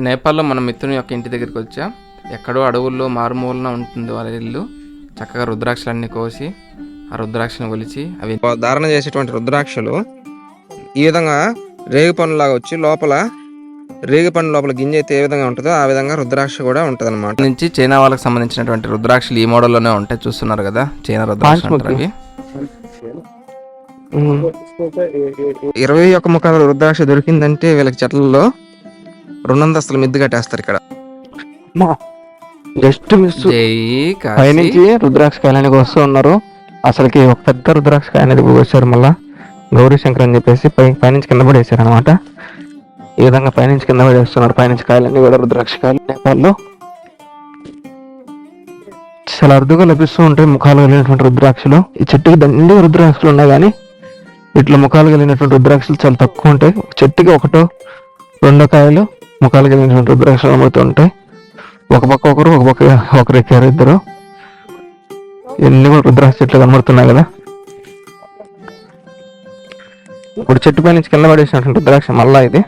నేపాల్లో మన మిత్రుని యొక్క ఇంటి దగ్గరికి వచ్చా. ఎక్కడో అడవుల్లో మారుమూలన ఉంటుంది వాళ్ళ ఇల్లు. చక్కగా రుద్రాక్షలన్నీ కోసి ఆ రుద్రాక్షను ఒలిచి అవి ధారణ చేసేటువంటి రుద్రాక్షలు ఈ విధంగా రేగి పండులాగా వచ్చి లోపల రేగి పండు లోపల గింజ అయితే ఏ విధంగా ఉంటుందో ఆ విధంగా రుద్రాక్ష కూడా ఉంటుంది అనమాట నుంచి చైనా వాళ్ళకి సంబంధించినటువంటి రుద్రాక్షలు ఈ మోడల్లోనే ఉంటాయి. చూస్తున్నారు కదా చైనా రుద్రాక్ష అవి. ఇరవై ఒక్క ముఖాల రుద్రాక్ష దొరికిందంటే వీళ్ళకి చెట్లలో రెండంతస్తుల మిద్దు కట్టేస్తారు ఇక్కడ. Just miss. పైనుంచి రుద్రాక్ష కాయలని వస్తూ ఉన్నారు. అసలుకి ఒక పెద్ద రుద్రాక్ష కాయ అనేది వచ్చారు మళ్ళా. గౌరీ శంకర్ అని చెప్పేసి పై పైనుంచి కింద పడేసారు అనమాట ఈ విధంగా పైనుంచి కింద పడేస్తున్నారు. పైనుంచి కాయలన్నీ కూడా రుద్రాక్ష కాయలు నేపాల్లో. చాలా అరుదుగా లభిస్తూ ఉంటాయి ముఖాలు కలిగినటువంటి రుద్రాక్షలు. ఈ చెట్టుకి దండి రుద్రాక్షలు ఉన్నాయి కానీ వీటిలో ముఖాలు కలిగినటువంటి రుద్రాక్షలు చాలా తక్కువ ఉంటాయి. చెట్టుకి ఒకటో రెండో కాయలు ముఖాలు కలిగినటువంటి రుద్రాక్షలు అమ్ముతూ ఉంటాయి ఒక పక్క ఒకరు ఒక పక్క ఒకరు ఎక్కారు ఇద్దరు. ఎన్ని కూడా రుద్రాక్ష చెట్లు కనబడుతున్నాయి కదా? ఇప్పుడు చెట్టు పై నుంచి కింద పడేసినటువంటి రుద్రాక్ష మళ్ళా ఇది.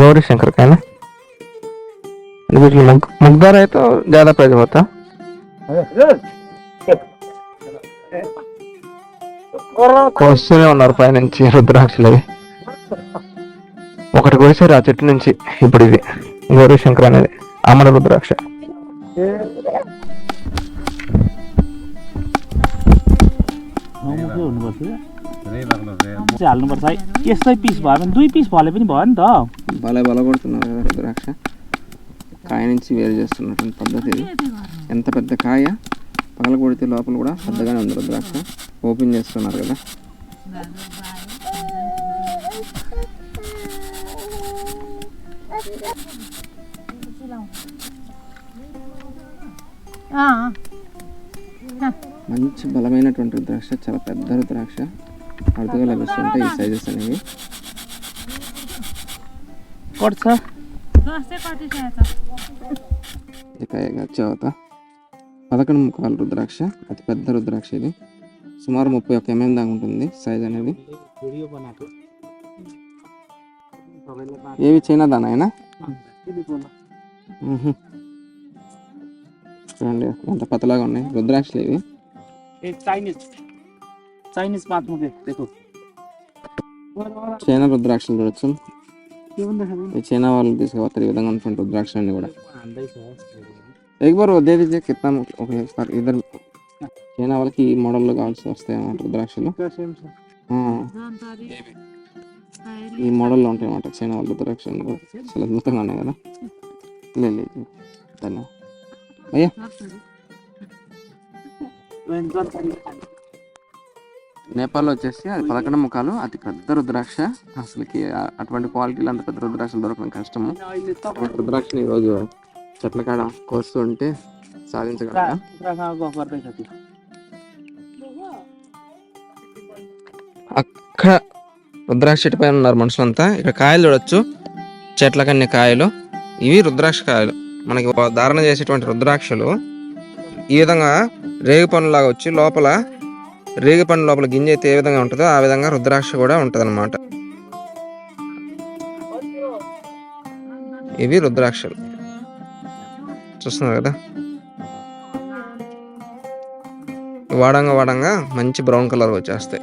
గౌరీ శంకర్ కాయన వీటిలో ముగ్ అయితే జాదా ప్రజపోతా వస్తూనే ఉన్నారు పైనుంచి రుద్రాక్షలు అవి. ఒకటి కోసారు ఆ చెట్టు నుంచి ఇప్పుడు ఇది గౌరీ శంకర్ అనేది అమర రుద్రాక్ష हाल्नुपर्छ है यस्तै पिस भयो भने दुई पिस भले पनि भयो नि त భలే బలగొడుతున్నారు కదా రుద్రాక్ష కాయ నుంచి వేరు చేస్తున్నటువంటి పద్ధతి ఇది ఎంత పెద్ద కాయ పగల కొడితే లోపల కూడా పెద్దగానే ఉంది రుద్రాక్ష ఓపెన్ చేస్తున్నారు కదా మంచి బలమైనటువంటి ద్రాక్ష చాలా పెద్ద రుద్రాక్ష అరుదుగా లభిస్తుంటాయి ఈ సైజెస్ అనేవి. చవత. పదకొండు ముఖాలు రుద్రాక్ష అతి పెద్ద రుద్రాక్ష ఇది. సుమారు ముప్పై ఒక్క ఎంఎం దాకా ఉంటుంది సైజ్ అనేది. ఏవి చైనా దానా అయినా చూడండి ఎంత పతలాగా ఉన్నాయి రుద్రాక్షలు ఇవి ए चाइनिज चाइनिज पाँच मुखे देखो చైనా రుద్రాక్షలు చూడొచ్చు के भन्दाखेरि ఈ చైనా వాళ్ళు తీసుకుపోతారు ఈ విధంగా ఉన్నటువంటి రుద్రాక్షలన్నీ కూడా हान्दैछ एक बार वो दे दीजिए कितना ओके पर इधर చైనా వాళ్ళకి ఈ మోడల్లో కావాల్సి వస్తాయి అన్నమాట రుద్రాక్షలు ఆ, ఈ మోడల్లో ఉంటాయి అన్నమాట చైనా వాళ్ళు ద్రాక్ష చాలా అద్భుతంగా ఉన్నాయి కదా? లేదు ధన్యవాదం అయ్యా. నేపాల్లో వచ్చేసి అది పదకొండు ముఖాలు అతి పెద్ద రుద్రాక్ష. అసలుకి అటువంటి క్వాలిటీలు అంత పెద్ద రుద్రాక్షలు దొరకడం కష్టము. రుద్రాక్షని ఈరోజు చెట్ల కాడ కోస్తూ ఉంటే సాధించగలరా? రుద్రాక్ష చెట్టు పైన ఉన్నారు మనుషులంతా. ఇక్కడ కాయలు చూడొచ్చు. చెట్లకన్ని కాయలు. ఇవి రుద్రాక్ష కాయలు. మనకి ధారణ చేసేటువంటి రుద్రాక్షలు. ఈ విధంగా రేగి పండులాగా వచ్చి లోపల రేగి పండు లోపల గింజ అయితే ఏ విధంగా ఉంటుందో ఆ విధంగా రుద్రాక్ష కూడా ఉంటుంది అనమాట ఇవి రుద్రాక్షలు. చూస్తున్నారు కదా? వాడంగా వాడంగా మంచి బ్రౌన్ కలర్ వచ్చేస్తాయి.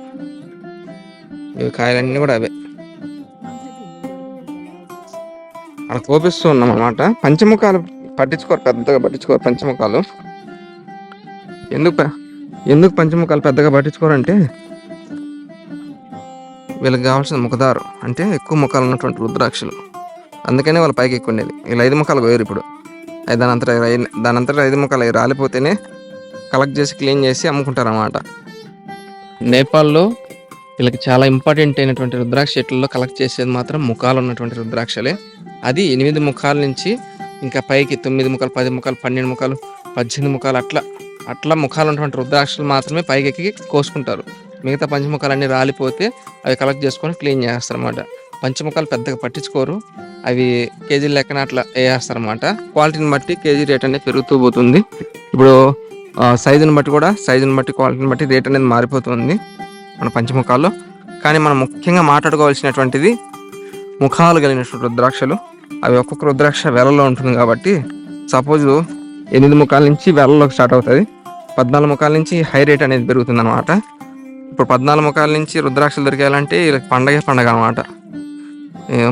ఇవి కాయలన్నీ కూడా అవే. అక్కడ కోపిస్తూ ఉన్నాం అనమాట పంచముఖాలు పట్టించుకోరు పెద్దగా పట్టించుకోరు పంచముఖాలు. ఎందుకు ఎందుకు పంచముఖాలు పెద్దగా పట్టించుకోరంటే వీళ్ళకి కావాల్సిన ముఖదారు అంటే ఎక్కువ ముఖాలు ఉన్నటువంటి రుద్రాక్షలు. అందుకనే వాళ్ళ పైకి ఎక్కువ ఉండేది. వీళ్ళు ఐదు ముఖాలు పోయారు ఇప్పుడు. అవి దాని అంతటా దాని అంతటా ఐదు ముఖాలు రాలిపోతేనే కలెక్ట్ చేసి క్లీన్ చేసి అమ్ముకుంటారు అన్నమాట నేపాల్లో వీళ్ళకి చాలా ఇంపార్టెంట్ అయినటువంటి రుద్రాక్ష చెట్లలో కలెక్ట్ చేసేది మాత్రం ముఖాలు ఉన్నటువంటి రుద్రాక్షలే. అది ఎనిమిది ముఖాల నుంచి ఇంకా పైకి తొమ్మిది ముఖాలు పది ముఖాలు పన్నెండు ముఖాలు పద్దెనిమిది ముఖాలు అట్లా అట్లా ముఖాలు ఉన్నటువంటి రుద్రాక్షలు మాత్రమే పైకి ఎక్కి కోసుకుంటారు. మిగతా పంచముఖాలన్నీ రాలిపోతే అవి కలెక్ట్ చేసుకొని క్లీన్ చేస్తారు అనమాట పంచముఖాలు పెద్దగా పట్టించుకోరు. అవి కేజీ లెక్కన అట్లా వేసేస్తారన్నమాట. క్వాలిటీని బట్టి కేజీ రేట్ అనేది పెరుగుతూ పోతుంది. ఇప్పుడు సైజుని బట్టి కూడా సైజుని బట్టి క్వాలిటీని బట్టి రేట్ అనేది మారిపోతుంది. మన పంచముఖాల్లో. కానీ మనం ముఖ్యంగా మాట్లాడుకోవాల్సినటువంటిది ముఖాలు కలిగినటువంటి రుద్రాక్షలు. అవి ఒక్కొక్క రుద్రాక్ష వేలలో ఉంటుంది కాబట్టి సపోజ్ ఎనిమిది ముఖాల నుంచి వేలలోకి స్టార్ట్ అవుతుంది. పద్నాలుగు ముఖాల నుంచి హై రేట్ అనేది పెరుగుతుంది అనమాట ఇప్పుడు పద్నాలుగు ముఖాల నుంచి రుద్రాక్షలు దొరికేయాలంటే వీళ్ళకి పండగే పండగ అనమాట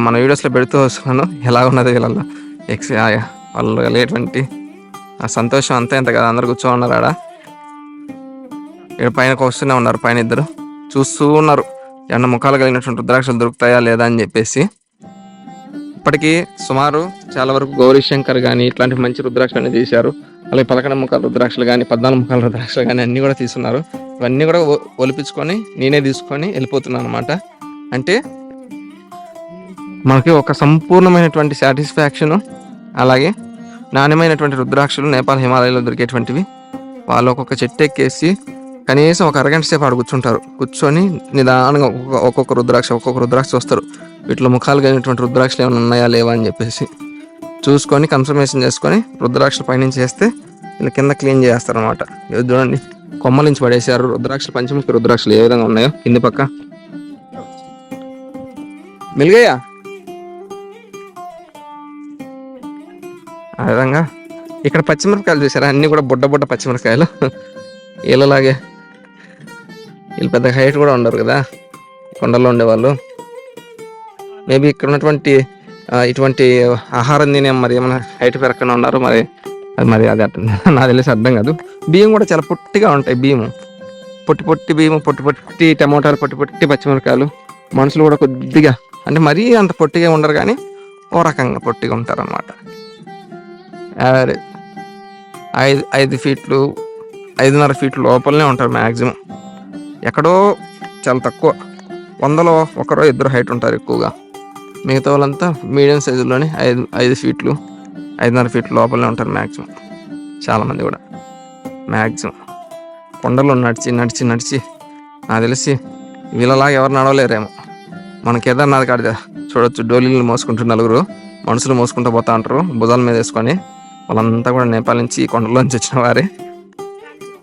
మన వీడియోస్లో పెడుతూ వస్తున్నాను. ఎలా ఉన్నది వీళ్ళల్లో? ఎక్స్ వాళ్ళు కలిగేటువంటి ఆ సంతోషం అంతా ఎంత కదా? అందరు కూర్చో ఉన్నారు ఆడ. ఇక్కడ పైన వస్తూనే ఉన్నారు పైన ఇద్దరు. చూస్తూ ఉన్నారు. ఎండ ముఖాలు కలిగినటువంటి రుద్రాక్షలు దొరుకుతాయా లేదా అని చెప్పేసి. ఇప్పటికీ సుమారు చాలా వరకు గౌరీ శంకర్ కానీ ఇట్లాంటి మంచి రుద్రాక్షలు అనేది తీశారు. అలాగే పదకొండు ముఖాల రుద్రాక్షలు కానీ పద్నాలుగు ముఖాల రుద్రాక్షలు కానీ అన్నీ కూడా తీసుకున్నారు ఇవన్నీ కూడా ఒలిపించుకొని నేనే తీసుకొని వెళ్ళిపోతున్నాను అనమాట అంటే మనకి ఒక సంపూర్ణమైనటువంటి సాటిస్ఫాక్షన్ అలాగే నాణ్యమైనటువంటి రుద్రాక్షలు నేపాల్ హిమాలయాల్లో దొరికేటువంటివి వాళ్ళు ఒక్కొక్క చెట్టు ఎక్కేసి కనీసం ఒక అరగంట సేపు ఆడ కూర్చుంటారు. కూర్చొని నిదానంగా ఒక్కొక్క ఒక్కొక్క రుద్రాక్ష ఒక్కొక్క రుద్రాక్ష వస్తారు. వీటిలో ముఖాలు కలిగినటువంటి రుద్రాక్షలు ఏమైనా ఉన్నాయా లేవా అని చెప్పేసి చూసుకొని కన్ఫర్మేషన్ చేసుకొని రుద్రాక్షల పైనుంచి వేస్తే వీళ్ళు కింద క్లీన్ చేస్తారు అనమాట చూడండి. కొమ్మల నుంచి పడేసారు రుద్రాక్షలు పంచముఖి రుద్రాక్షలు ఏ విధంగా ఉన్నాయో కింది పక్క. మిలిగయ్యా? ఆ విధంగా. ఇక్కడ పచ్చిమిరపకాయలు చూసారా? అన్నీ కూడా బుడ్డ బుడ్డ పచ్చిమిరపకాయలు. ఇలాగే వీళ్ళు పెద్ద హైట్ కూడా ఉండరు కదా కొండల్లో ఉండేవాళ్ళు. మేబీ ఇక్కడ ఉన్నటువంటి ఇటువంటి ఆహారం తినే మరి ఏమైనా హైట్ పెరగకుండా ఉన్నారు మరి అది మరి అది అర్థం నాకు తెలిసి అర్థం కాదు. బియ్యం కూడా చాలా పొట్టిగా ఉంటాయి బియ్యం పొట్టి పొట్టి బియ్యం పొట్టి పొట్టి టమోటాలు పొట్టి పొట్టి పచ్చిమిరకాయలు మనుషులు కూడా కొద్దిగా అంటే మరీ అంత పొట్టిగా ఉండరు కానీ ఓ రకంగా పొట్టిగా ఉంటారనమాట యావరేజ్ ఐదు ఐదు ఫీట్లు ఐదున్నర ఫీట్లు లోపలనే ఉంటారు మ్యాక్సిమం ఎక్కడో చాలా తక్కువ. వందలో ఒకరో ఇద్దరు హైట్ ఉంటారు ఎక్కువగా. మిగతా వాళ్ళంతా మీడియం సైజులోనే ఐదు ఐదు ఫీట్లు ఐదున్నర ఫీట్లు లోపలనే ఉంటారు మ్యాక్సిమం చాలామంది కూడా. మ్యాక్సిమం కొండలో నడిచి నడిచి నడిచి నాకు తెలిసి వీళ్ళలాగా ఎవరు నడవలేరేమో. మన కేదార్నాథ్ కాడ చూడొచ్చు డోలీలు మోసుకుంటూ నలుగురు. మనుషులు మోసుకుంటూ పోతా ఉంటారు భుజాల మీద వేసుకొని. వాళ్ళంతా కూడా నేపాల్ నుంచి కొండలోంచి వచ్చిన వారే.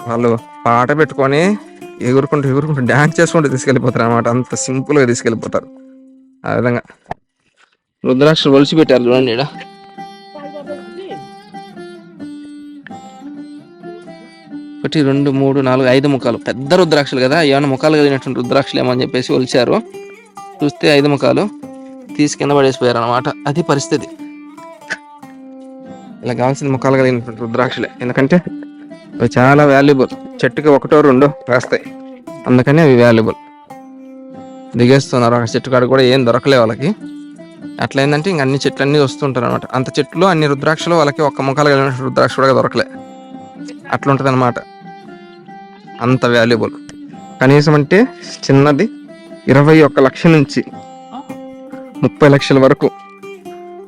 వాళ్ళు పాట పెట్టుకొని ఎగురుకుంటూ ఎగురుకుంటూ డ్యాన్స్ చేసుకుంటూ తీసుకెళ్ళిపోతారు అనమాట అంత సింపుల్గా తీసుకెళ్ళిపోతారు. ఆ విధంగా. రుద్రాక్షలు ఒలిచి పెట్టారు చూడండి ఈడ. ఒకటి రెండు మూడు నాలుగు ఐదు ముఖాలు. పెద్ద రుద్రాక్షలు కదా ఏమైనా ముఖాలు కలిగినటువంటి రుద్రాక్షలు ఏమని అని చెప్పేసి ఒలిచారు. చూస్తే ఐదు ముఖాలు తీసి కింద పడేసిపోయారు అనమాట అది పరిస్థితి. ఇలా కావాల్సిన ముఖాలు కలిగినటువంటి రుద్రాక్షలే. ఎందుకంటే అవి చాలా వాల్యుబుల్ చెట్టుకి ఒకటో రెండో వేస్తాయి అందుకని అవి వాల్యుబుల్ దిగేస్తున్నారు. ఆ చెట్టు కాడ కూడా ఏం దొరకలే వాళ్ళకి. అట్లా ఇంక అన్ని చెట్లు అన్నీ వస్తుంటారు అనమాట అంత చెట్లు అన్ని రుద్రాక్షలు వాళ్ళకి ఒక్క ముఖాలు కలిగిన రుద్రాక్ష కూడా దొరకలే. అట్లా ఉంటుంది అనమాట అంత వాల్యుబుల్ కనీసం అంటే చిన్నది ఇరవై ఒక్క లక్షల నుంచి ముప్పై లక్షల వరకు.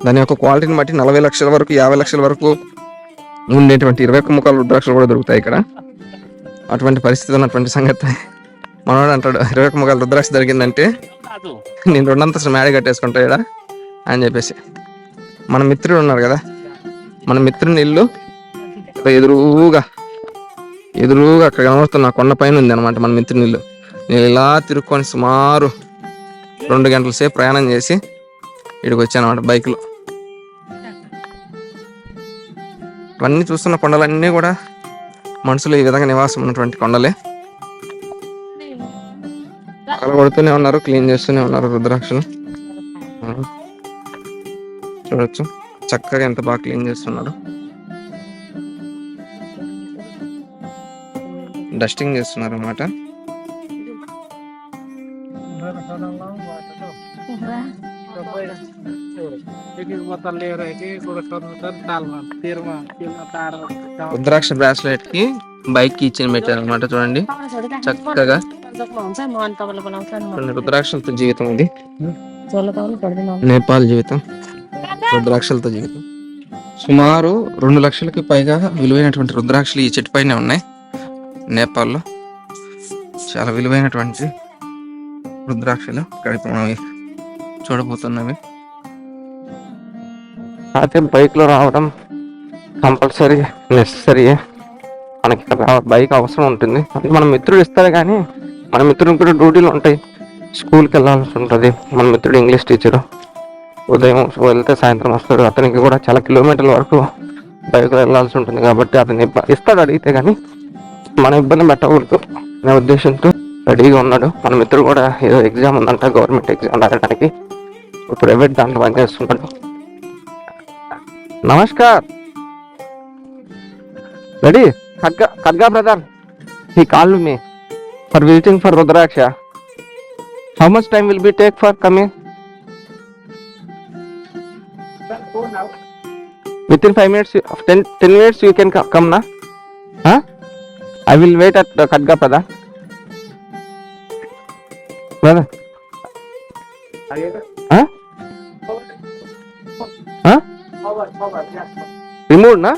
దాని యొక్క క్వాలిటీని బట్టి నలభై లక్షల వరకు యాభై లక్షల వరకు ఉండేటువంటి ఇరవై ఒక్క ముఖాలు రుద్రాక్షలు కూడా దొరుకుతాయి ఇక్కడ. అటువంటి పరిస్థితి ఉన్నటువంటి సంగతి. మనవాడు అంటాడు ఇరవై ఒక్క ముఖాల రుద్రాక్ష జరిగిందంటే నేను రెండంతస్తులు మేడ కట్టేసుకుంటా ఇక్కడ అని చెప్పేసి. మన మిత్రుడు ఉన్నారు కదా మన మిత్రుని ఇల్లు ఎదురుగా ఎదురుగా అక్కడ కనబడుతున్న కొండ పైన ఉంది అనమాట మన మిత్రుని ఇల్లు. నేను ఇలా తిరుక్కొని సుమారు రెండు గంటల సేపు ప్రయాణం చేసి ఇక్కడికి వచ్చాను అనమాట బైక్లో. ఇవన్నీ చూస్తున్న కొండలన్నీ కూడా మనుషులు ఈ విధంగా నివాసం ఉన్నటువంటి కొండలే. పగల కొడుతూనే ఉన్నారు క్లీన్ చేస్తూనే ఉన్నారు రుద్రాక్షలు. చూడొచ్చు. చక్కగా ఎంత బాగా క్లీన్ చేస్తున్నారు డస్టింగ్ చేస్తున్నారు అనమాట రుద్రాక్ష బ్రాస్లెట్కి బైక్కి ఇచ్చిన పెట్టారు అనమాట చూడండి. చక్కగా. రుద్రాక్షలతో జీవితం ఇది. నేపాల్ జీవితం. రుద్రాక్షలతో జీవితం. సుమారు రెండు లక్షలకి పైగా విలువైనటువంటి రుద్రాక్షలు ఈ చెట్టు పైన ఉన్నాయి. నేపాల్లో. చాలా విలువైనటువంటి రుద్రాక్షలు. ఇక్కడ ఇప్పుడు మనం చూడబోతున్నవి. అయితే బైక్లో రావడం కంపల్సరీ నెసరీ మనకి బైక్ అవసరం ఉంటుంది. అంటే మన మిత్రుడు ఇస్తారు కానీ మన మిత్రుడు కూడా డ్యూటీలు ఉంటాయి. స్కూల్కి వెళ్ళాల్సి ఉంటుంది. మన మిత్రుడు ఇంగ్లీష్ టీచరు. ఉదయం వెళ్తే సాయంత్రం వస్తాడు. అతనికి కూడా చాలా కిలోమీటర్ల వరకు బైక్లో వెళ్ళాల్సి ఉంటుంది కాబట్టి అతని ఇస్తాడు అడిగితే కానీ మన ఇబ్బంది పెట్టకూడదు. అనే ఉద్దేశంతో రెడీగా ఉన్నాడు. మన మిత్రుడు కూడా ఏదో ఎగ్జామ్ ఉందంట గవర్నమెంట్ ఎగ్జామ్ రాయడానికి. ప్రైవేట్ దాంట్లో పనిచేస్తున్నాడు నమస్కార్. రెడీ? ఖడ్గా ఖడ్గా బ్రదర్. ఈ call me. For visiting for Rudraksha. How much time will be take for coming within five minutes ten ten minutes you can come నా I will wait at Khadga ప్రదా brother remove నా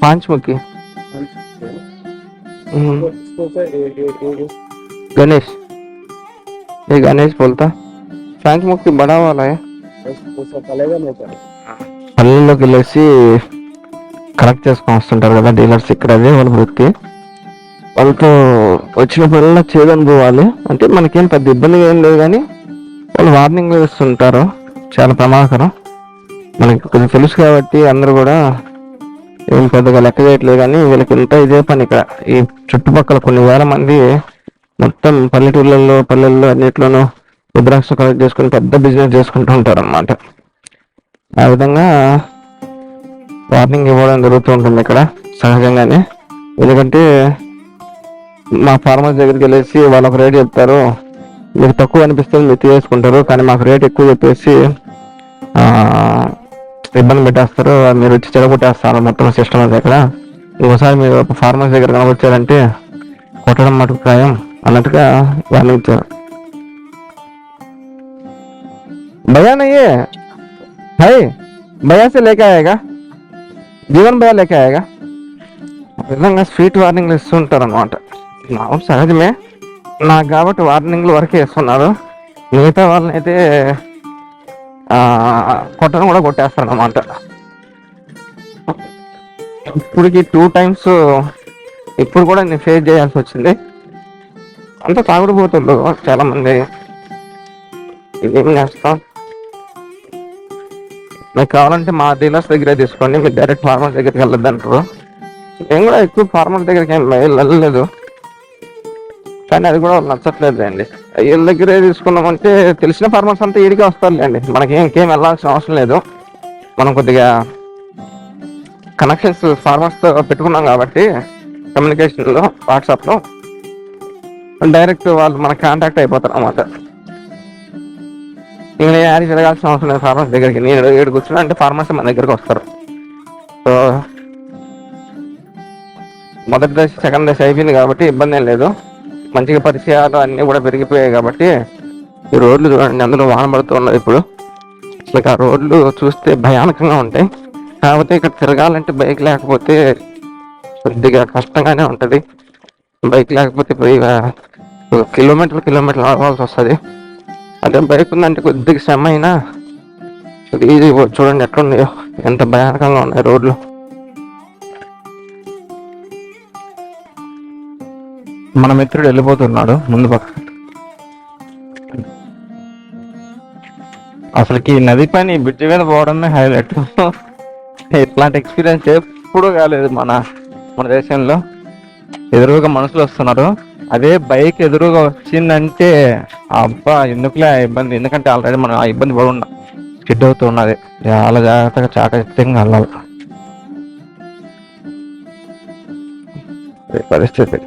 पांचमुखी हम्म, गणेश ये गणेश बोलता पांचमुखी बड़ा वाला है పల్లెల్లోకి వెళ్ళేసి collect చేసుకొని వస్తుంటారు కదా డీలర్స్ ఇక్కడ అదే వాళ్ళ వృత్తి వాళ్ళతో వచ్చినప్పుడల్లా చేదనుకోవాలి అంటే మనకేం పెద్ద ఇబ్బంది ఏం లేదు కానీ వాళ్ళు వార్నింగ్లు ఇస్తుంటారు. చాలా ప్రమాదకరం. మనకి కొంచెం తెలుసు కాబట్టి అందరూ కూడా ఏం పెద్దగా లెక్క చేయట్లేదు కానీ వీళ్ళకి ఇంత ఇదే పని ఇక్కడ. ఈ చుట్టుపక్కల కొన్ని వేల మంది మొత్తం పల్లెటూళ్ళల్లో పల్లెల్లో అన్నిట్లోనూ రుద్రాక్ష కలెక్ట్ చేసుకుని పెద్ద బిజినెస్ చేసుకుంటూ ఉంటారు అన్నమాట ఆ విధంగా వార్నింగ్ ఇవ్వడం జరుగుతూ ఉంటుంది ఇక్కడ సహజంగానే. ఎందుకంటే మా ఫార్మర్స్ దగ్గరికి వెళ్ళేసి వాళ్ళు ఒక రేట్ చెప్తారు మీకు తక్కువ అనిపిస్తుంది మీరు తీసుకుంటారు కానీ మాకు రేట్ ఎక్కువ చెప్పేసి ఇబ్బంది పెట్టేస్తారు. మీరు వచ్చి చెడగొట్టేస్తారు మొత్తం సిస్టమ్ అది ఇక్కడ. ఒకసారి మీరు ఒక ఫార్మసీ దగ్గర కనబడిచారంటే కొట్టడం మటుకు ఖాయం అన్నట్టుగా వాళ్ళు ఇచ్చారు. భయానయ్యే హై భయా లేక జీవన్ భయా లేక ఆయేగా విధంగా స్వీట్ వార్నింగ్లు ఇస్తుంటారు అనమాట సహజమే. నాకు కాబట్టి వార్నింగ్లు వరకే వేస్తున్నారు. మిగతా వాళ్ళని అయితే కొట్టడం కూడా కొట్టేస్తారు అన్నమాట ఇప్పటికి టూ టైమ్స్ ఇప్పుడు కూడా నేను ఫేస్ చేయాల్సి వచ్చింది. అంత తాగుడు చాలామంది. ఇదేం చేస్తాం? మీకు కావాలంటే మా డీలర్స్ దగ్గరే తీసుకోండి. మీరు డైరెక్ట్ ఫార్మర్ దగ్గరికి వెళ్ళొద్దంటారు. నేను కూడా ఎక్కువ ఫార్మర్ దగ్గరికి ఏం వెళ్ళలేదు. కానీ అది కూడా నచ్చట్లేదు అండి వీళ్ళ దగ్గరే తీసుకున్నామంటే తెలిసిన ఫార్మర్స్ అంతా ఈడికే వస్తారులేండి. మనకి ఇంకేం వెళ్ళాల్సిన అవసరం లేదు. మనం కొద్దిగా కనెక్షన్స్ ఫార్మర్స్తో పెట్టుకున్నాం కాబట్టి కమ్యూనికేషన్లో వాట్సాప్లో డైరెక్ట్ వాళ్ళు మనకు కాంటాక్ట్ అయిపోతారు అన్నమాట. నేను యాడ్ తిరగాల్సిన అవసరం లేదు ఫార్మర్స్ దగ్గరికి. నేను ఏడు కూర్చున్నా అంటే ఫార్మర్స్ మన దగ్గరికి వస్తారు. సో మొదటి దశ సెకండ్ దశ అయిపోయింది కాబట్టి ఇబ్బంది ఏం లేదు. మంచిగా పరిచయాలు అన్నీ కూడా పెరిగిపోయాయి కాబట్టి ఈ రోడ్లు చూడండి అందులో వాన పడుతున్నది ఇప్పుడు. ఇక ఆ రోడ్లు చూస్తే భయానకంగా ఉంటాయి. కాకపోతే ఇక్కడ తిరగాలంటే బైక్ లేకపోతే కొద్దిగా కష్టంగానే ఉంటుంది. బైక్ లేకపోతే పోయి కిలోమీటర్ కిలోమీటర్లు నడవాల్సి వస్తుంది. అదే బైక్ ఉందంటే కొద్దిగా శ్రమ అయినా ఇది చూడండి ఎట్లున్నాయో ఎంత భయానకంగా ఉన్నాయి రోడ్లు. మన మిత్రుడు వెళ్ళిపోతున్నాడు ముందు పక్క. అసలుకి నది పని బ్రిడ్జ్ మీద పోవడమే హైలైట్ ఇట్లాంటి ఎక్స్పీరియన్స్ ఎప్పుడు కాలేదు మన మన దేశంలో. ఎదురుగా మనుషులు వస్తున్నారు. అదే బైక్ ఎదురుగా వచ్చిందంటే అబ్బా ఎందుకులే ఆ ఇబ్బంది? ఎందుకంటే ఆల్రెడీ మనం ఆ ఇబ్బంది పడున్నా స్కిడ్ అవుతూ ఉన్నది చాలా జాగ్రత్తగా చాకచక్యంగా వెళ్ళాలి. పరిస్థితి.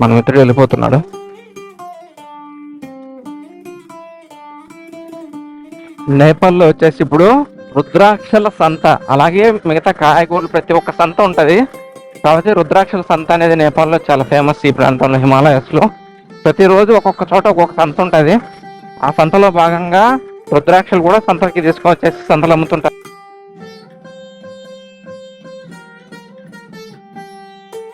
మన మిత్రుడు వెళ్ళిపోతున్నాడు? నేపాల్లో వచ్చేసి ఇప్పుడు రుద్రాక్షల సంత అలాగే మిగతా కాయగూరలు ప్రతి ఒక్క సంత ఉంటుంది. కాబట్టి రుద్రాక్షల సంత అనేది నేపాల్లో చాలా ఫేమస్ ఈ ప్రాంతంలో హిమాలయస్లో. ప్రతిరోజు ఒక్కొక్క చోట ఒక్కొక్క సంత ఉంటుంది. ఆ సంతలో భాగంగా రుద్రాక్షలు కూడా సంతకి తీసుకొచ్చేసి సంతలు అమ్ముతుంటారు.